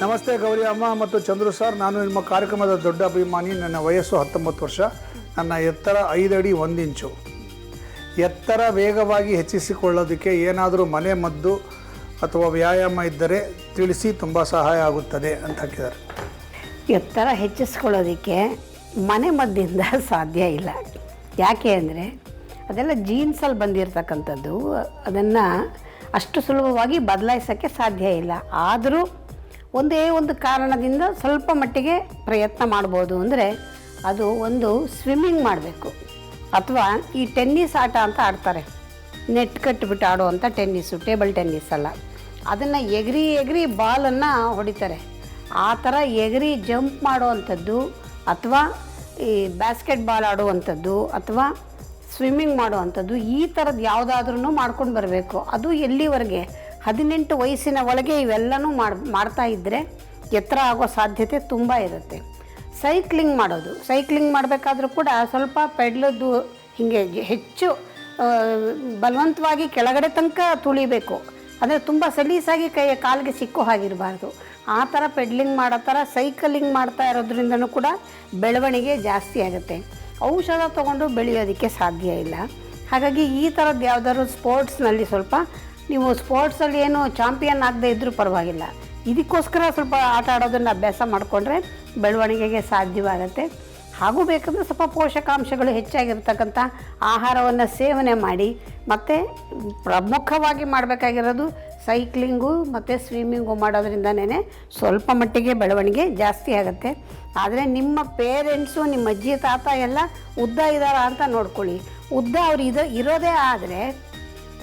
ನಮಸ್ತೆ ಗೌರಿ ಅಮ್ಮ ಮತ್ತು ಚಂದ್ರು ಸರ್. ನಾನು ನಿಮ್ಮ ಕಾರ್ಯಕ್ರಮದ ದೊಡ್ಡ ಅಭಿಮಾನಿ, ನನ್ನ ವಯಸ್ಸು ಹತ್ತೊಂಬತ್ತು ವರ್ಷ. ನನ್ನ ಎತ್ತರ ಐದು ಅಡಿ ಒಂದು ಇಂಚು ಎತ್ತರ ವೇಗವಾಗಿ ಹೆಚ್ಚಿಸಿಕೊಳ್ಳೋದಕ್ಕೆ ಏನಾದರೂ ಮನೆ ಮದ್ದು ಅಥವಾ ವ್ಯಾಯಾಮ ಇದ್ದರೆ ತಿಳಿಸಿ, ತುಂಬ ಸಹಾಯ ಆಗುತ್ತದೆ ಅಂತ ಹಾಕಿದ್ದಾರೆ ಎತ್ತರ ಹೆಚ್ಚಿಸ್ಕೊಳ್ಳೋದಕ್ಕೆ ಮನೆ ಮದ್ದಿಂದ ಸಾಧ್ಯ ಇಲ್ಲ. ಯಾಕೆ ಅಂದರೆ, ಅದೆಲ್ಲ ಜೀನ್ಸಲ್ಲಿ ಬಂದಿರತಕ್ಕಂಥದ್ದು, ಅದನ್ನು ಅಷ್ಟು ಸುಲಭವಾಗಿ ಬದಲಾಯಿಸೋಕ್ಕೆ ಸಾಧ್ಯ ಇಲ್ಲ. ಆದರೂ ಒಂದೇ ಒಂದು ಕಾರಣದಿಂದ ಸ್ವಲ್ಪ ಮಟ್ಟಿಗೆ ಪ್ರಯತ್ನ ಮಾಡ್ಬೋದು ಅಂದರೆ ಅದು ಒಂದು ಸ್ವಿಮ್ಮಿಂಗ್ ಮಾಡಬೇಕು. ಅಥವಾ ಈ ಟೆನ್ನಿಸ್ ಆಟ ಅಂತ ಆಡ್ತಾರೆ. ನೆಟ್ ಕಟ್ಬಿಟ್ಟು ಆಡುವಂಥ ಟೆನ್ನಿಸ್ಸು ಟೇಬಲ್ ಟೆನ್ನಿಸ್ ಅಲ್ಲ. ಅದನ್ನು ಎಗರಿ ಎಗರಿ ಬಾಲನ್ನು ಹೊಡಿತಾರೆ. ಆ ಥರ ಎಗರಿ, ಜಂಪ್ ಮಾಡುವಂಥದ್ದು ಅಥವಾ ಈ ಬ್ಯಾಸ್ಕೆಟ್ ಬಾಲ್ ಆಡುವಂಥದ್ದು ಅಥವಾ ಸ್ವಿಮ್ಮಿಂಗ್ ಮಾಡುವಂಥದ್ದು ಈ ಥರದ್ದು ಯಾವುದಾದ್ರೂ ಮಾಡ್ಕೊಂಡು ಬರಬೇಕು. ಅದು ಎಲ್ಲಿವರೆಗೆ? ಹದಿನೆಂಟು ವಯಸ್ಸಿನ ಒಳಗೆ ಇವೆಲ್ಲನೂ ಮಾಡಿ, ಮಾಡ್ತಾ ಇದ್ದರೆ ಎತ್ತರ ಆಗೋ ಸಾಧ್ಯತೆ ತುಂಬ ಇರುತ್ತೆ. ಸೈಕ್ಲಿಂಗ್ ಮಾಡೋದು. ಸೈಕ್ಲಿಂಗ್ ಮಾಡಬೇಕಾದ್ರೂ ಕೂಡ ಸ್ವಲ್ಪ ಪೆಡ್ಲದ್ದು ಹೀಗೆ ಹೆಚ್ಚು ಬಲವಂತವಾಗಿ ಕೆಳಗಡೆ ತನಕ ತುಳಿಬೇಕು. ಅಂದರೆ ತುಂಬ ಸಲೀಸಾಗಿ ಕೈ ಕಾಲಿಗೆ ಸಿಕ್ಕೋ ಹಾಗಿರಬಾರ್ದು. ಆ ಥರ ಪೆಡ್ಲಿಂಗ್ ಮಾಡೋ ಥರ ಸೈಕಲಿಂಗ್ ಮಾಡ್ತಾ ಇರೋದ್ರಿಂದನೂ ಕೂಡ ಬೆಳವಣಿಗೆ ಜಾಸ್ತಿ ಆಗುತ್ತೆ. ಔಷಧ ತೊಗೊಂಡು ಬೆಳೆಯೋದಕ್ಕೆ ಸಾಧ್ಯ ಇಲ್ಲ. ಹಾಗಾಗಿ ಈ ಥರದ್ದು ಯಾವುದಾದ್ರು ಸ್ಪೋರ್ಟ್ಸ್ನಲ್ಲಿ ಸ್ವಲ್ಪ ನೀವು ಸ್ಪೋರ್ಟ್ಸಲ್ಲಿ ಏನು ಚಾಂಪಿಯನ್ ಆಗದೆ ಇದ್ದರೂ ಪರವಾಗಿಲ್ಲ. ಇದಕ್ಕೋಸ್ಕರ ಸ್ವಲ್ಪ ಆಟ ಆಡೋದನ್ನು ಅಭ್ಯಾಸ ಮಾಡಿಕೊಂಡ್ರೆ ಬೆಳವಣಿಗೆಗೆ ಸಾಧ್ಯವಾಗುತ್ತೆ. ಹಾಗೂ ಬೇಕಂದರೆ ಸ್ವಲ್ಪ ಪೋಷಕಾಂಶಗಳು ಹೆಚ್ಚಾಗಿರ್ತಕ್ಕಂಥ ಆಹಾರವನ್ನು ಸೇವನೆ ಮಾಡಿ, ಮತ್ತು ಪ್ರಮುಖವಾಗಿ ಮಾಡಬೇಕಾಗಿರೋದು ಸೈಕ್ಲಿಂಗು ಮತ್ತು ಸ್ವಿಮ್ಮಿಂಗು ಮಾಡೋದ್ರಿಂದನೇ ಸ್ವಲ್ಪ ಮಟ್ಟಿಗೆ ಬೆಳವಣಿಗೆ ಜಾಸ್ತಿ ಆಗುತ್ತೆ. ಆದರೆ ನಿಮ್ಮ ಪೇರೆಂಟ್ಸು ನಿಮ್ಮ ಅಜ್ಜಿ, ತಾತ ಎಲ್ಲ ಉದ್ದ ಇದ್ದಾರಾ ಅಂತ ನೋಡ್ಕೊಳ್ಳಿ. ಉದ್ದ ಅವ್ರು ಇದು ಇರೋದೇ ಆದರೆ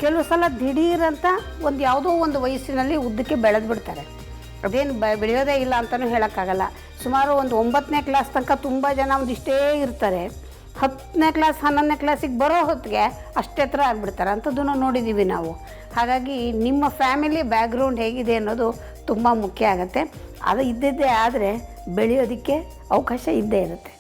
ಕೆಲವು ಸಲ ದಿಢೀರಂತ ಒಂದು ಯಾವುದೋ ಒಂದು ವಯಸ್ಸಿನಲ್ಲಿ ಉದ್ದಕ್ಕೆ ಬೆಳೆದು ಬಿಡ್ತಾರೆ. ಅದೇನು ಬ ಬೆಳೆಯೋದೇ ಇಲ್ಲ ಅಂತಲೂ ಹೇಳೋಕ್ಕಾಗಲ್ಲ. ಸುಮಾರು ಒಂದು ಒಂಬತ್ತನೇ ಕ್ಲಾಸ್ ತನಕ ತುಂಬ ಜನ ಒಂದಿಷ್ಟೇ ಇರ್ತಾರೆ. ಹತ್ತನೇ ಕ್ಲಾಸ್, ಹನ್ನೊಂದನೇ ಕ್ಲಾಸಿಗೆ ಬರೋ ಹೊತ್ತಿಗೆ ಅಷ್ಟೇ ಹತ್ರ ಆಗಿಬಿಡ್ತಾರೆ. ಅಂಥದ್ದನ್ನು ನೋಡಿದ್ದೀವಿ ನಾವು. ಹಾಗಾಗಿ ನಿಮ್ಮ ಫ್ಯಾಮಿಲಿ ಬ್ಯಾಕ್ಗ್ರೌಂಡ್ ಹೇಗಿದೆ ಅನ್ನೋದು ತುಂಬ ಮುಖ್ಯ ಆಗುತ್ತೆ. ಅದು ಇದ್ದಿದ್ದೇ ಆದರೆ ಬೆಳೆಯೋದಕ್ಕೆ ಅವಕಾಶ ಇದ್ದೇ ಇರುತ್ತೆ.